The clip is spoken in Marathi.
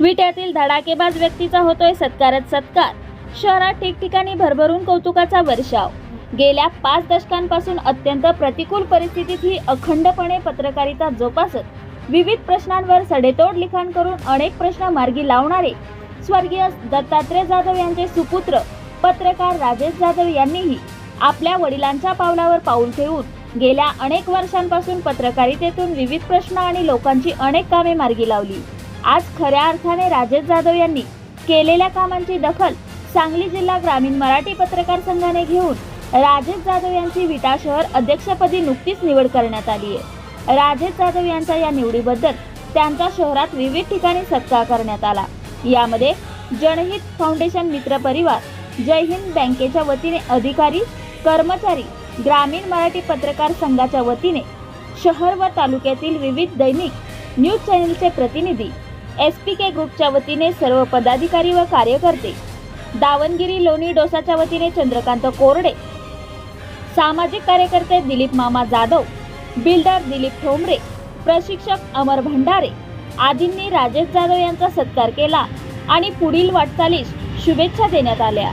विट्यातील धडाकेबाज व्यक्तीचा होतोय सत्कारच सत्कार. शहरात ठिकठिकाणी भरभरून कौतुकाचा वर्षाव. गेल्या पाच दशकांपासून अत्यंत प्रतिकूल परिस्थितीत ही अखंडपणे पत्रकारिता जोपासत विविध प्रश्नांवर सडेतोड लिखाण करून अनेक प्रश्न मार्गी लावणारे स्वर्गीय दत्तात्रय जाधव यांचे सुपुत्र पत्रकार राजेश जाधव यांनीही आपल्या वडिलांच्या पावलावर पाऊल ठेवून गेल्या अनेक वर्षांपासून पत्रकारितेतून विविध प्रश्न आणि लोकांची अनेक कामे मार्गी लावली. आज खऱ्या अर्थाने राजेश जाधव यांनी केलेल्या कामांची दखल सांगली जिल्हा ग्रामीण मराठी पत्रकार संघाने घेऊन राजेश जाधव यांची विटा शहर अध्यक्षपदी नुकतीच निवड करण्यात आली आहे. राजेश जाधव यांच्या या निवडीबद्दल त्यांच्या शहरात विविध ठिकाणी सत्कार करण्यात आला. यामध्ये जनहित फाउंडेशन मित्र परिवार जय हिंद बँकेच्या वतीने अधिकारी कर्मचारी ग्रामीण मराठी पत्रकार संघाच्या वतीने शहर व तालुक्यातील विविध दैनिक न्यूज चॅनलचे प्रतिनिधी एस पी के ग्रुपच्या वतीने सर्व पदाधिकारी व कार्यकर्ते दावणगिरी लोणी डोसाच्या वतीने चंद्रकांत कोरडे सामाजिक कार्यकर्ते दिलीप मामा जाधव बिल्डर दिलीप ठोंबरे प्रशिक्षक अमर भंडारे आदींनी राजेश जाधव यांचा सत्कार केला आणि पुढील वाटचालीस शुभेच्छा देण्यात आल्या.